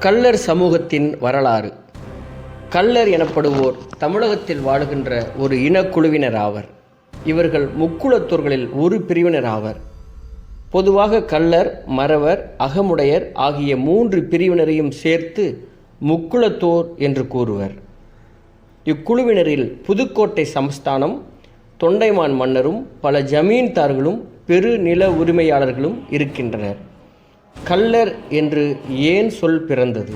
கள்ளர் சமூகத்தின் வரலாறு. கள்ளர் எனப்படுவோர் தமிழகத்தில் வாழுகின்ற ஒரு இனக்குழுவினர் ஆவர். இவர்கள் முக்குளத்தூர்களில் ஒரு பிரிவினர் ஆவர். பொதுவாக கள்ளர் மறவர் அகமுடையர் ஆகிய மூன்று பிரிவினரையும் சேர்த்து முக்குளத்தோர் என்று கூறுவர். இக்குழுவினரில் புதுக்கோட்டை சமஸ்தானம் தொண்டைமான் மன்னரும் பல ஜமீன்தார்களும் பெரு நில உரிமையாளர்களும் இருக்கின்றனர். கல்லர் என்று ஏன் சொல் பிறந்தது?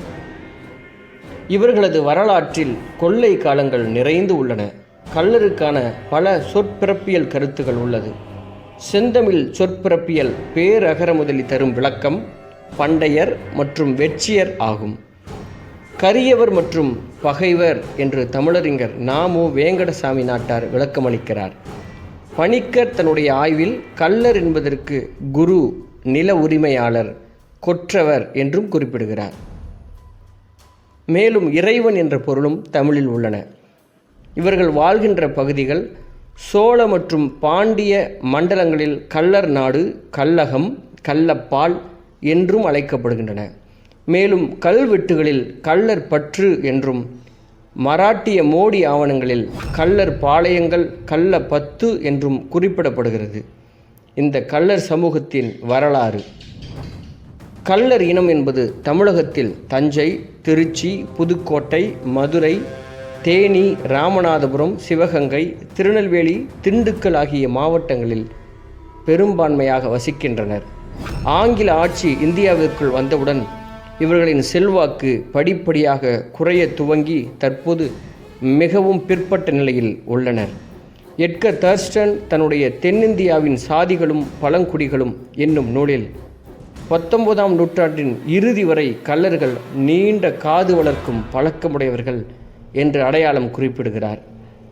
இவர்களது வரலாற்றில் கொள்ளை காலங்கள் நிறைந்து உள்ளன. கல்லருக்கான பல சொற்பிறப்பியல் கருத்துகள் உள்ளது. செந்தமிழ் சொற்பிறப்பியல் பேரகர முதலி தரும் விளக்கம் பண்டையர் மற்றும் வெற்றியர் ஆகும். கரியவர் மற்றும் பகைவர் என்று தமிழறிஞர் நாமு வேங்கடசாமி நாட்டார் விளக்கமளிக்கிறார். பணிக்கர் தன்னுடைய ஆய்வில் கல்லர் என்பதற்கு குரு நில உரிமையாளர் கொற்றவர் என்றும் குறிப்பிடுகிறார். மேலும் இறைவன் என்ற பொருளும் தமிழில் உள்ளன. இவர்கள் வாழ்கின்ற பகுதிகள் சோழ மற்றும் பாண்டிய மண்டலங்களில் கள்ளர் நாடு கல்லகம் கள்ளப்பால் என்றும் அழைக்கப்படுகின்றன. மேலும் கல்வெட்டுகளில் கள்ளர் பற்று என்றும் மராட்டிய மோடி ஆவணங்களில் கள்ளர் பாளையங்கள் கள்ள பத்து என்றும் குறிப்பிடப்படுகிறது. இந்த கள்ளர் சமூகத்தின் வரலாறு. கள்ளர் இனம் என்பது தமிழகத்தில் தஞ்சை திருச்சி புதுக்கோட்டை மதுரை தேனி ராமநாதபுரம் சிவகங்கை திருநெல்வேலி திண்டுக்கல் ஆகிய மாவட்டங்களில் பெரும்பான்மையாக வசிக்கின்றனர். ஆங்கில ஆட்சி இந்தியாவிற்குள் வந்தவுடன் இவர்களின் செல்வாக்கு படிப்படியாக குறைய துவங்கி தற்போது மிகவும் பிற்பட்ட நிலையில் உள்ளனர். எட்கர் தர்ஸ்டன் தன்னுடைய தென்னிந்தியாவின் சாதிகளும் பழங்குடிகளும் என்னும் நூலில் பத்தொன்பதாம் நூற்றாண்டின் இறுதி வரை கள்ளர்கள் நீண்ட காது வளர்க்கும் பழக்கமுடையவர்கள் என்று அடையாளம் குறிப்பிடுகிறார்.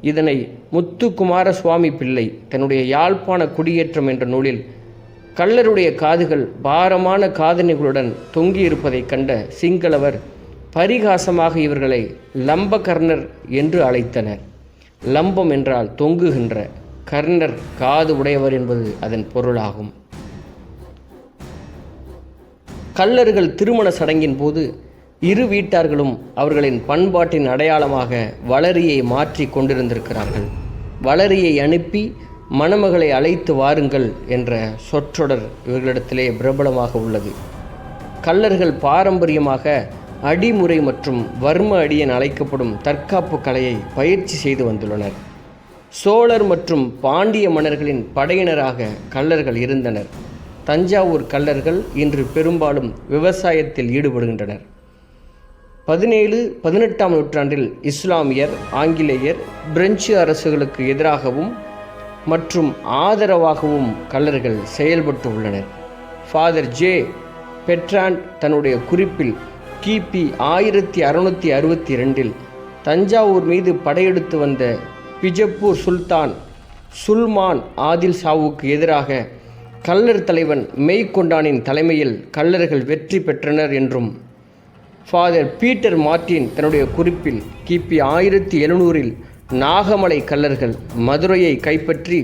இதனை முத்துக்குமார சுவாமி பிள்ளை தன்னுடைய யாழ்ப்பாண குடியேற்றம் என்ற நூலில் கள்ளருடைய காதுகள் பாரமான காதணிகளுடன் தொங்கியிருப்பதைக் கண்ட சிங்களவர் பரிகாசமாக இவர்களை லம்பகர்ணர் என்று அழைத்தனர். லம்பம் என்றால் தொங்குகின்ற கர்ணர் காது உடையவர் என்பது அதன் பொருளாகும். கள்ளர்கள் திருமண சடங்கின் போது இரு வீட்டார்களும் அவர்களின் பண்பாட்டின் அடையாளமாக வளரியை மாற்றி கொண்டிருந்திருக்கிறார்கள். வளரியை அனுப்பி மணமகளை அழைத்து வாருங்கள் என்ற சொற்றொடர் இவர்களிடத்திலே பிரபலமாக உள்ளது. கள்ளர்கள் பாரம்பரியமாக அடிமுறை மற்றும் வர்ம அடி என அழைக்கப்படும் தற்காப்பு கலையை பயிற்சி செய்து வந்துள்ளனர். சோழர் மற்றும் பாண்டிய மன்னர்களின் படையினராக கள்ளர்கள் இருந்தனர். தஞ்சாவூர் கல்லர்கள் இன்று பெரும்பாலும் விவசாயத்தில் ஈடுபடுகின்றனர். பதினேழு பதினெட்டாம் நூற்றாண்டில் இஸ்லாமியர் ஆங்கிலேயர் பிரெஞ்சு அரசுகளுக்கு எதிராகவும் மற்றும் ஆதரவாகவும் கல்லர்கள் செயல்பட்டு உள்ளனர். Father J. பெட்ராண்ட் தன்னுடைய குறிப்பில் கிபி ஆயிரத்தி அறுநூற்றி அறுபத்தி ரெண்டில் தஞ்சாவூர் மீது படையெடுத்து வந்த பிஜப்பூர் சுல்தான் சுல்மான் ஆதில் சாவுக்கு எதிராக கள்ளர் தலைவன் மெய்கொண்டானின் தலைமையில் கள்ளர்கள் வெற்றி பெற்றனர் என்றும் ஃபாதர் பீட்டர் மார்ட்டின் தன்னுடைய குறிப்பில் கிபி ஆயிரத்தி எழுநூறில் நாகமலை கல்லர்கள் மதுரையை கைப்பற்றி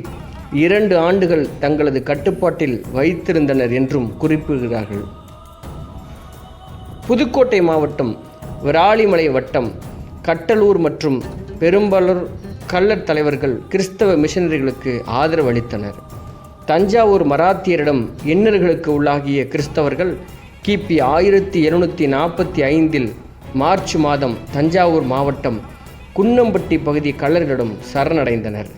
இரண்டு ஆண்டுகள் தங்களது கட்டுப்பாட்டில் வைத்திருந்தனர் என்றும் குறிப்பிடுகிறார்கள். புதுக்கோட்டை மாவட்டம் விராலிமலை வட்டம் கட்டலூர் மற்றும் பெரும்பலூர் கள்ளர் தலைவர்கள் கிறிஸ்தவ மிஷனரிகளுக்கு ஆதரவு அளித்தனர். தஞ்சாவூர் மராத்தியரிடம் இன்னர்களுக்கு உள்ளாகிய கிறிஸ்தவர்கள் கிபி ஆயிரத்தி எழுநூற்றி நாற்பத்தி ஐந்தில் மார்ச் மாதம் தஞ்சாவூர் மாவட்டம் குன்னம்பட்டி பகுதி கள்ளர்களிடம் சரணடைந்தனர்.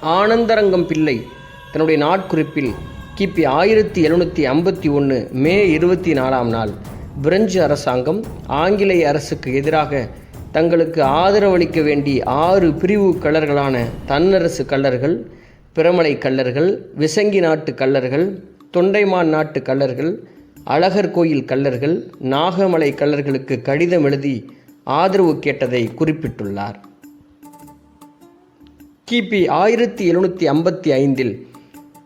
ஆனந்தரங்கம் பிள்ளை தன்னுடைய நாட்குறிப்பில் கிபி ஆயிரத்தி எழுநூற்றி ஐம்பத்தி ஒன்று மே இருபத்தி நாலாம் நாள் பிரெஞ்சு அரசாங்கம் ஆங்கிலேய அரசுக்கு எதிராக தங்களுக்கு ஆதரவளிக்க வேண்டி ஆறு பிரிவு கலர்களான தன்னரசு கல்லர்கள் பிரமலை கல்லர்கள் விசங்கி நாட்டு கல்லர்கள் தொண்டைமான் நாட்டு கல்லர்கள் அழகர் கோயில் கல்லர்கள் நாகமலை கல்லர்களுக்கு கடிதம் எழுதி ஆதரவு கேட்டதை குறிப்பிட்டுள்ளார். கிபி ஆயிரத்தி எழுநூற்றி ஐம்பத்தி ஐந்தில்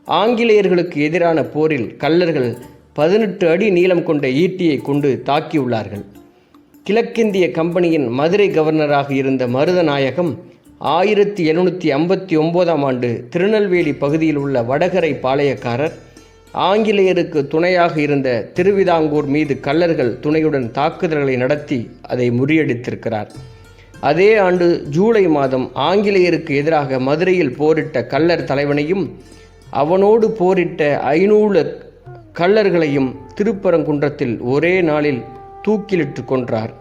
ஆங்கிலேயர்களுக்கு எதிரான போரில் கல்லர்கள் பதினெட்டு அடி நீளம் கொண்ட ஈட்டியை கொண்டு தாக்கியுள்ளார்கள். கிழக்கிந்திய கம்பெனியின் மதுரை கவர்னராக இருந்த மருதநாயகம் ஆயிரத்தி எழுநூற்றி ஐம்பத்தி ஒம்போதாம் ஆண்டு திருநெல்வேலி பகுதியில் உள்ள வடகரை பாளையக்காரர் ஆங்கிலேயருக்கு துணையாக இருந்த திருவிதாங்கூர் மீது கள்ளர்கள் துணையுடன் தாக்குதல்களை நடத்தி அதை முறியடித்திருக்கிறார். அதே ஆண்டு ஜூலை மாதம் ஆங்கிலேயருக்கு எதிராக மதுரையில் போரிட்ட கள்ளர் தலைவனையும் அவனோடு போரிட்ட ஐநூறு கள்ளர்களையும் திருப்பரங்குன்றத்தில் ஒரே நாளில் தூக்கிலிட்டு கொன்றார்.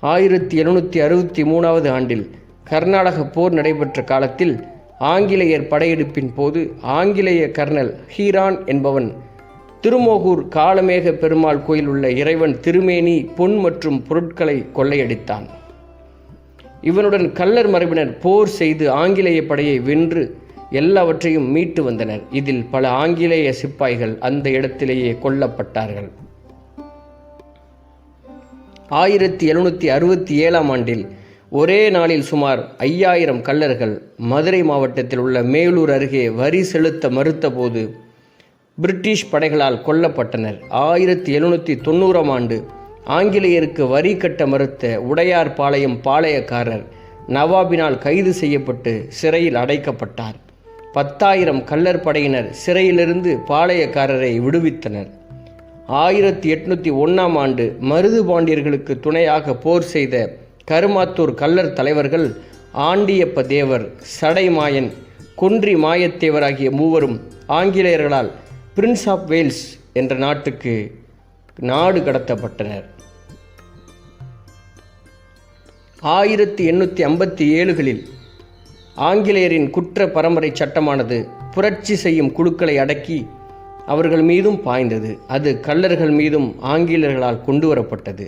ஆயிரத்தி எழுநூற்றி அறுபத்தி மூணாவது ஆண்டில் கர்நாடக போர் நடைபெற்ற காலத்தில் ஆங்கிலேயர் படையெடுப்பின் போது ஆங்கிலேய கர்னல் ஹீரான் என்பவன் திருமோகூர் காலமேக பெருமாள் கோயில் உள்ள இறைவன் திருமேனி பொன் மற்றும் பொருட்களை கொள்ளையடித்தான். இவனுடன் கள்ளர் மரபினர் போர் செய்து ஆங்கிலேய படையை வென்று எல்லாவற்றையும் மீட்டு வந்தனர். இதில் பல ஆங்கிலேய சிப்பாய்கள் அந்த இடத்திலேயே கொல்லப்பட்டார்கள். ஆயிரத்தி எழுநூற்றி அறுபத்தி ஏழாம் ஆண்டில் ஒரே நாளில் சுமார் ஐயாயிரம் கள்ளர்கள் மதுரை மாவட்டத்தில் உள்ள மேலூர் அருகே வரி செலுத்த மறுத்தபோது பிரிட்டிஷ் படைகளால் கொல்லப்பட்டனர். ஆயிரத்தி எழுநூற்றி தொண்ணூறாம் ஆண்டு ஆங்கிலேயருக்கு வரி கட்ட மறுத்த உடையார் பாளையம் பாளையக்காரர் நவாபினால் கைது செய்யப்பட்டு சிறையில் அடைக்கப்பட்டார். பத்தாயிரம் கல்லர் படையினர் சிறையிலிருந்து பாளையக்காரரை விடுவித்தனர். ஆயிரத்தி எட்நூற்றி ஒன்றாம் ஆண்டு மருது பாண்டியர்களுக்கு துணையாக போர் செய்த கருமாத்தூர் கல்லர் தலைவர்கள் ஆண்டியப்ப தேவர் சடைமாயன் குன்றி மாயத்தேவர் ஆகிய மூவரும் ஆங்கிலேயர்களால் பிரின்ஸ் ஆஃப் வேல்ஸ் என்ற நாட்டுக்கு நாடு கடத்தப்பட்டனர். ஆயிரத்தி எண்ணூற்றி ஐம்பத்தி ஏழுகளில் ஆங்கிலேயரின் குற்ற பரம்பரை சட்டமானது புரட்சி செய்யும் குழுக்களை அடக்கி அவர்கள் மீதும் பாய்ந்தது. அது கள்ளர்கள் மீதும் ஆங்கிலேயர்களால் கொண்டு வரப்பட்டது.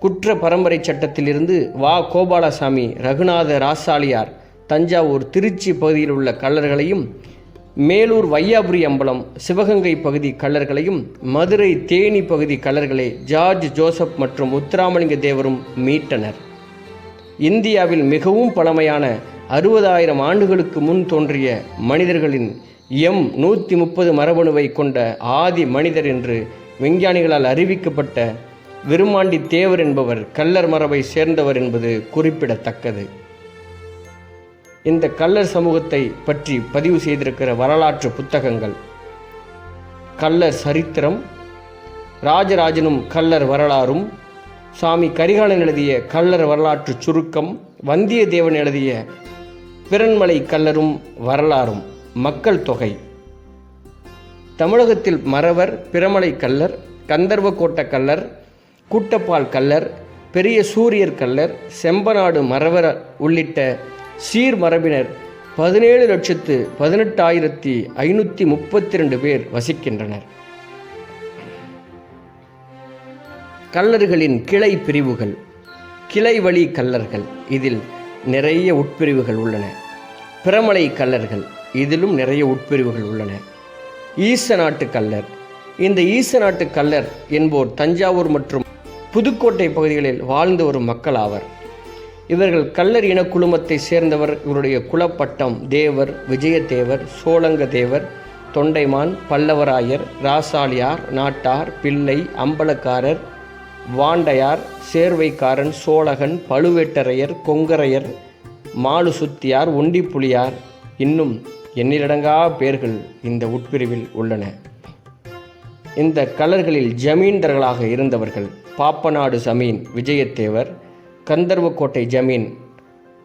குற்ற பரம்பரை சட்டத்திலிருந்து வா கோபாலசாமி ரகுநாத ராசாலியார் தஞ்சாவூர் திருச்சி பகுதியில் உள்ள கள்ளர்களையும் மேலூர் வையாபுரி அம்பலம் சிவகங்கை பகுதி கள்ளர்களையும் மதுரை தேனி பகுதி கள்ளர்களை ஜார்ஜ் ஜோசப் மற்றும் உத்தராமலிங்க தேவரும் மீட்டனர். இந்தியாவில் மிகவும் பழமையான அறுபதாயிரம் ஆண்டுகளுக்கு முன் தோன்றிய மனிதர்களின் எம் நூற்றி முப்பது மரபணுவை கொண்ட ஆதி மனிதர் என்று விஞ்ஞானிகளால் அறிவிக்கப்பட்ட விருமாண்டி தேவர் என்பவர் கள்ளர் மரபை சேர்ந்தவர் என்பது குறிப்பிடத்தக்கது. இந்த கல்லர் சமூகத்தை பற்றி பதிவு செய்திருக்கிற வரலாற்று புத்தகங்கள் கல்லர் சரித்திரம் ராஜராஜனும் கல்லர் வரலாறும் சாமி கரிகாலன் எழுதிய கள்ளர் வரலாற்று சுருக்கம் வந்தியத்தேவன் எழுதிய பிறன்மலை கல்லரும் வரலாறும் மக்கள் தொகை. தமிழகத்தில் மறவர் பிறமலை கள்ளர் கந்தர்வக்கோட்ட கல்லர் கூட்டப்பால் கல்லர் பெரிய சூரியர் கல்லர் செம்பநாடு மறவர் உள்ளிட்ட சீர் மரபினர் பதினேழு லட்சத்து பதினெட்டாயிரத்தி ஐநூற்றி முப்பத்தி ரெண்டு பேர் வசிக்கின்றனர். கல்லர்களின் கிளை பிரிவுகள் கிளை வழி கல்லர்கள் இதில் நிறைய உட்பிரிவுகள் உள்ளன. பிரமலை கல்லர்கள் இதிலும் நிறைய உட்பிரிவுகள் உள்ளன. ஈச நாட்டு கல்லர் இந்த ஈச நாட்டு கல்லர் என்போர் தஞ்சாவூர் மற்றும் புதுக்கோட்டை பகுதிகளில் வாழ்ந்து வரும் மக்கள் ஆவர். இவர்கள் கல்லர் இன குழுமத்தை சேர்ந்தவர் இவருடைய குலப்பட்டம் தேவர் விஜயதேவர் சோழங்க தேவர் தொண்டைமான் பல்லவராயர் ராசாலியார் நாட்டார் பிள்ளை அம்பலக்காரர் வாண்டையார் சேர்வைக்காரன் சோழகன் பழுவேட்டரையர் கொங்கரையர் மாலு சுத்தியார் ஒண்டிப்புலியார் இன்னும் எண்ணிலடங்கா பேர்கள் இந்த உட்பிரிவில் உள்ளன. இந்த கலர்களில் ஜமீன்தர்களாக இருந்தவர்கள் பாப்பநாடு ஜமீன் விஜயத்தேவர் கந்தர்வக்கோட்டை ஜமீன்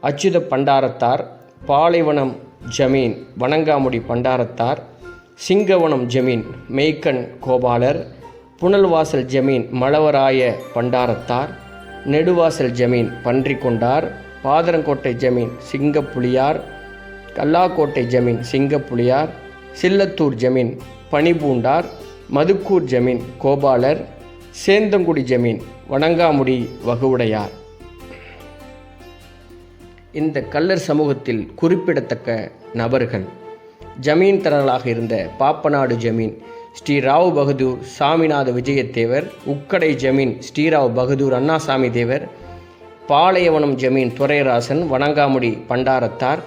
அச்சுத பண்டாரத்தார் பாலைவனம் ஜமீன் வணங்காமுடி பண்டாரத்தார் சிங்கவனம் ஜமீன் மெய்க்கன் கோபாலர் புனல்வாசல் ஜமீன் மலவராய பண்டாரத்தார் நெடுவாசல் ஜமீன் பன்றிக்கொண்டார் பாதரங்கோட்டை ஜமீன் சிங்கப்புலியார் கல்லாக்கோட்டை ஜமீன் சிங்கப்புலியார் சில்லத்தூர் ஜமீன் பனிபூண்டார் மதுக்கூர் ஜமீன் கோபாலர் சேந்தங்குடி ஜமீன் வணங்காமுடி வகுவுடையார். இந்த கள்ளர் சமூகத்தில் குறிப்பிடத்தக்க நபர்கள் ஜமீன்தாரர்களாக இருந்த பாப்பநாடு ஜமீன் ஸ்ரீ ராவ் பகதூர் சாமிநாத விஜயத்தேவர் உக்கடை ஜமீன் ஸ்ரீராவ் பகதூர் அண்ணாசாமி தேவர் பாளையவனம் ஜமீன் துரைராசன் வணங்காமுடி பண்டாரத்தார்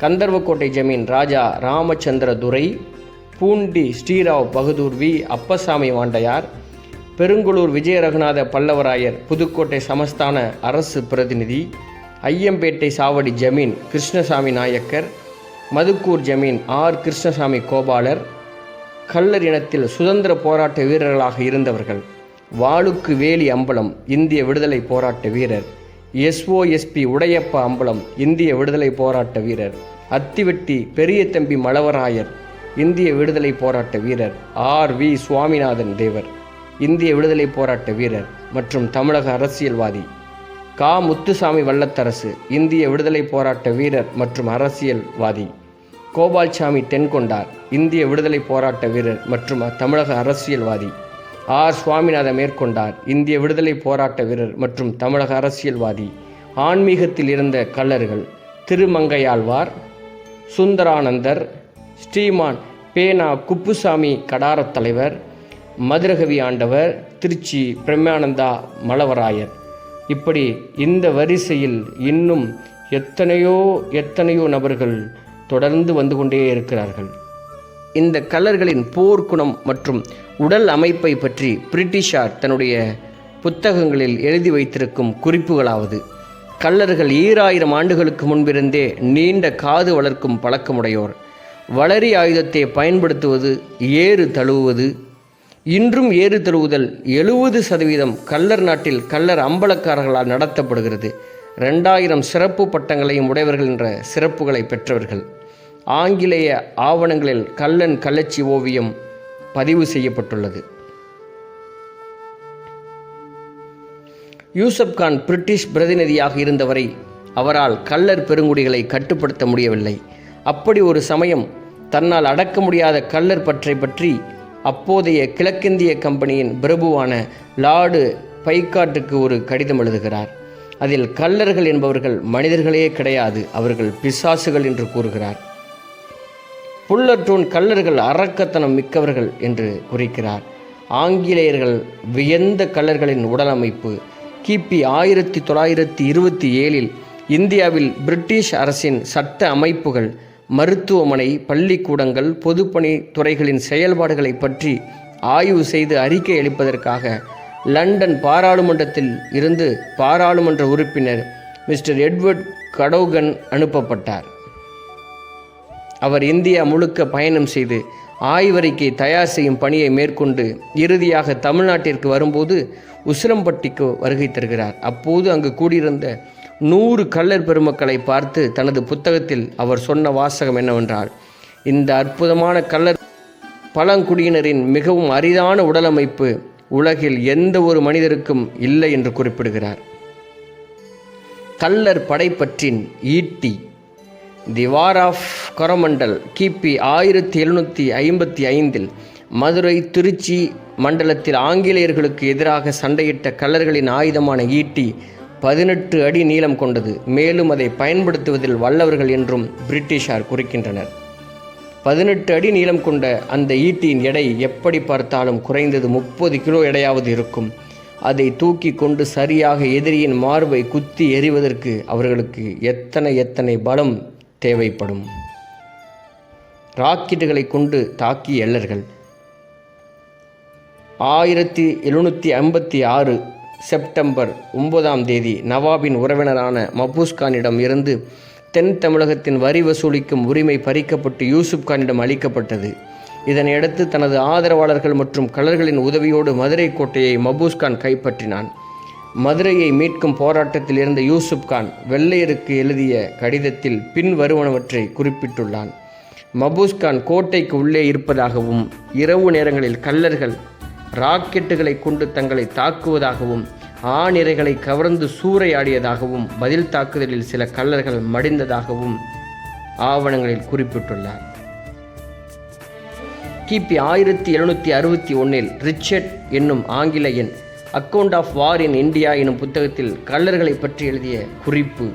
கந்தர்வக்கோட்டை ஜமீன் ராஜா ராமச்சந்திர துரை பூண்டி ஸ்ரீராவ் பகதூர் வி. அப்பசாமி வாண்டையார் பெருங்குளூர் விஜய ரகுநாத பல்லவராயர் புதுக்கோட்டை சமஸ்தான அரசு பிரதிநிதி ஐயம்பேட்டை சாவடி ஜமீன் கிருஷ்ணசாமி நாயக்கர் மதுக்கூர் ஜமீன் ஆர். கிருஷ்ணசாமி கோபாலர் கல்லர் இனத்தில் சுதந்திர போராட்ட வீரர்களாக இருந்தவர்கள் வாளுக்கு வேலி அம்பலம் இந்திய விடுதலை போராட்ட வீரர் எஸ்ஓஎஸ்பி உடையப்ப அம்பலம் இந்திய விடுதலை போராட்ட வீரர் அத்திவெட்டி பெரிய தம்பி மலவராயர் இந்திய விடுதலை போராட்ட வீரர் ஆர் வி சுவாமிநாதன் தேவர் இந்திய விடுதலை போராட்ட வீரர் மற்றும் தமிழக அரசியல்வாதி கா. முத்துசாமி வல்லத்தரசு இந்திய விடுதலை போராட்ட வீரர் மற்றும் அரசியல்வாதி கோபால்சாமி தென்கொண்டார் இந்திய விடுதலை போராட்ட வீரர் மற்றும் தமிழக அரசியல்வாதி ஆர். சுவாமிநாத மேற்கொண்டார் இந்திய விடுதலை போராட்ட வீரர் மற்றும் தமிழக அரசியல்வாதி ஆன்மீகத்தில் இருந்த கல்லர்கள் திருமங்கையாழ்வார் சுந்தரானந்தர் ஸ்ரீமான் பேனா குப்புசாமி கடாரத் தலைவர் மதுரகவி ஆண்டவர் திருச்சி பிரம்மானந்தா மலவராயர். இப்படி இந்த வரிசையில் இன்னும் எத்தனையோ எத்தனையோ நபர்கள் தொடர்ந்து வந்து கொண்டே இருக்கிறார்கள். இந்த கல்லர்களின் போர்க்குணம் மற்றும் உடல் அமைப்பை பற்றி பிரிட்டிஷார் தன்னுடைய புத்தகங்களில் எழுதி வைத்திருக்கும் குறிப்புகளாவது கல்லர்கள் ஈராயிரம் ஆண்டுகளுக்கு முன்பிருந்தே நீண்ட காது வளர்க்கும் பழக்கமுடையோர். வளரி ஆயுதத்தை பயன்படுத்துவது ஏறு தழுவுவது. இன்றும் ஏறு தழுவுதல் எழுபது சதவீதம் கள்ளர் நாட்டில் கல்லர் அம்பலக்காரர்களால் நடத்தப்படுகிறது. ரெண்டாயிரம் சிறப்பு பட்டங்களையும் உடையவர்கள் என்ற சிறப்புகளை பெற்றவர்கள். ஆங்கிலேய ஆவணங்களில் கள்ளன் கள்ளச்சி ஓவியம் பதிவு செய்யப்பட்டுள்ளது. யூசப் கான் பிரிட்டிஷ் பிரதிநிதியாக இருந்தவரை அவரால் கள்ளர் பெருங்குடிகளை கட்டுப்படுத்த முடியவில்லை. அப்படி ஒரு சமயம் தன்னால் அடக்க முடியாத கள்ளர் பற்றை பற்றி அப்போதைய கிழக்கிந்திய கம்பெனியின் பிரபுவான லார்டு பைக்காட்டுக்கு ஒரு கடிதம் எழுதுகிறார். அதில் கள்ளர்கள் என்பவர்கள் மனிதர்களே கிடையாது அவர்கள் பிசாசுகள் என்று கூறுகிறார். புல்லட்டூன் கள்ளர்கள் அரக்கத்தனம் மிக்கவர்கள் என்று குறிக்கிறார். ஆங்கிலேயர்கள் வியந்த கள்ளர்களின் உடலமைப்பு கிபி ஆயிரத்தி தொள்ளாயிரத்தி இருபத்தி ஏழில் இந்தியாவில் பிரிட்டிஷ் அரசின் சட்ட அமைப்புகள் மருத்துவமனை பள்ளிக்கூடங்கள் பொதுப்பணி துறைகளின் செயல்பாடுகளை பற்றி ஆய்வு செய்து அறிக்கை அளிப்பதற்காக லண்டன் பாராளுமன்றத்தில் இருந்து பாராளுமன்ற உறுப்பினர் மிஸ்டர் எட்வர்ட் கடோகன் அனுப்பப்பட்டார். அவர் இந்தியா முழுக்க பயணம் செய்து ஆய்வறிக்கை தயார் செய்யும் பணியை மேற்கொண்டு இறுதியாக தமிழ்நாட்டிற்கு வரும்போது உசிலம்பட்டிக்கு வருகை தருகிறார். அப்போது அங்கு கூடியிருந்த நூறு கள்ளர் பெருமக்களை பார்த்து தனது புத்தகத்தில் அவர் சொன்ன வாசகம் என்னவென்றால் இந்த அற்புதமான கள்ளர் பழங்குடியினரின் மிகவும் அரிதான உடலமைப்பு உலகில் எந்த ஒரு மனிதருக்கும் இல்லை என்று குறிப்பிடுகிறார். கள்ளர் படைப்பற்றின் ஈட்டி தி வார் ஆஃப் கொரமண்டல் கிபி ஆயிரத்தி எழுநூற்றி ஐம்பத்தி ஐந்தில் மதுரை திருச்சி மண்டலத்தில் ஆங்கிலேயர்களுக்கு எதிராக சண்டையிட்ட கல்லர்களின் ஆயுதமான ஈட்டி பதினெட்டு அடி நீளம் கொண்டது. மேலும் அதை பயன்படுத்துவதில் வல்லவர்கள் என்றும் பிரிட்டிஷார் குறிக்கின்றனர். பதினெட்டு அடி நீளம் கொண்ட அந்த ஈட்டியின் எடை எப்படி பார்த்தாலும் குறைந்தது முப்பது கிலோ எடையாவது இருக்கும். அதை தூக்கி கொண்டு சரியாக எதிரியின் மார்பை குத்தி எறிவதற்கு அவர்களுக்கு எத்தனை எத்தனை பலம் தேவைப்படும். ராக்கெட்டுகளை கொண்டு தாக்கிய எல்லர்கள். ஆயிரத்தி எழுநூற்றி ஐம்பத்தி ஆறு செப்டம்பர் ஒன்பதாம் தேதி நவாபின் உறவினரான மபூஸ்கானிடம் இருந்து தென் தமிழகத்தின் வரி வசூலிக்கும் உரிமை பறிக்கப்பட்டு யூசுப் கானிடம் அளிக்கப்பட்டது. இதனையடுத்து தனது ஆதரவாளர்கள் மற்றும் கலர்களின் உதவியோடு மதுரை கோட்டையை மபூஸ்கான் கைப்பற்றினான். மதுரையை மீட்கும் போராட்டத்தில் இருந்த யூசுப் கான் வெள்ளையருக்கு எழுதிய கடிதத்தில் பின்வருவனவற்றை குறிப்பிட்டுள்ளான். மபூஸ்கான் கோட்டைக்கு உள்ளே இருப்பதாகவும் இரவு நேரங்களில் கல்லர்கள் ராக்கெட்டுகளை கொண்டு தங்களை தாக்குவதாகவும் ஆணிரைகளை கவர்ந்து சூறையாடியதாகவும் பதில் தாக்குதலில் சில கல்லர்கள் மடிந்ததாகவும் ஆவணங்களில் குறிப்பிட்டுள்ளார். கிபி ஆயிரத்தி எழுநூற்றி அறுபத்தி ஒன்றில் ரிச்சர்ட் என்னும் ஆங்கிலேயன் account of war in India எனும் புத்தகத்தில் கல்லர்களை பற்றி எழுதிய குறிப்பு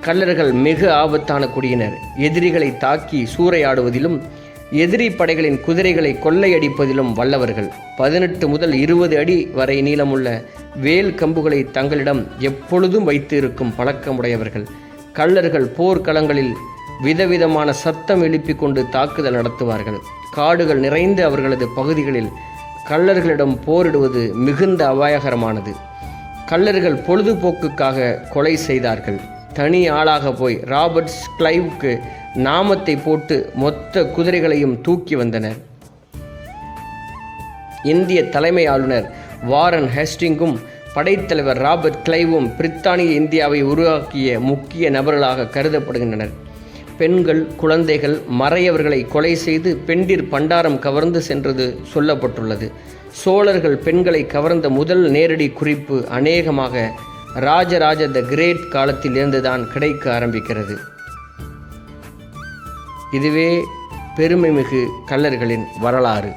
கல்லர்கள் மிக ஆபத்தான குடியினர் எதிரிகளை தாக்கி சூறையாடுவதிலும் எதிரி படைகளின் குதிரைகளை கொள்ளையடிப்பதிலும் வல்லவர்கள். பதினெட்டு முதல் இருபது அடி வரை நீளமுள்ள வேல் கம்புகளை தங்களிடம் எப்பொழுதும் வைத்து இருக்கும் பழக்கமுடையவர்கள். கள்ளர்கள் போர்க்களங்களில் விதவிதமான சத்தம் எழுப்பிக் கொண்டு தாக்குதல் நடத்துவார்கள். காடுகள் நிறைந்த அவர்களது பகுதிகளில் கள்ளர்களிடம் போரிடுவது மிகுந்த அபாயகரமானது. கள்ளர்கள் பொழுதுபோக்குக்காக கொலை செய்தார்கள். தனி ஆளாக போய் ராபர்ட்ஸ் கிளைவுக்கு நாமத்தை போட்டு மொத்த குதிரைகளையும் தூக்கி வந்தனர். இந்திய தலைமை ஆளுநர் வாரன் ஹேஸ்டிங்கும் படைத்தலைவர் ராபர்ட் கிளைவும் பிரித்தானிய இந்தியாவை உருவாக்கிய முக்கிய நபர்களாக கருதப்படுகின்றனர். பெண்கள் குழந்தைகள் மறையவர்களை கொலை செய்து பெண்டிர் பண்டாரம் கவர்ந்து சென்றது சொல்லப்பட்டுள்ளது. சோழர்கள் பெண்களை கவர்ந்த முதல் நேரடி குறிப்பு அநேகமாக ராஜராஜ த கிரேட் காலத்தில் இருந்துதான் கிடைக்க ஆரம்பிக்கிறது. இதுவே பெருமைமிகு கல்லர்களின் வரலாறு.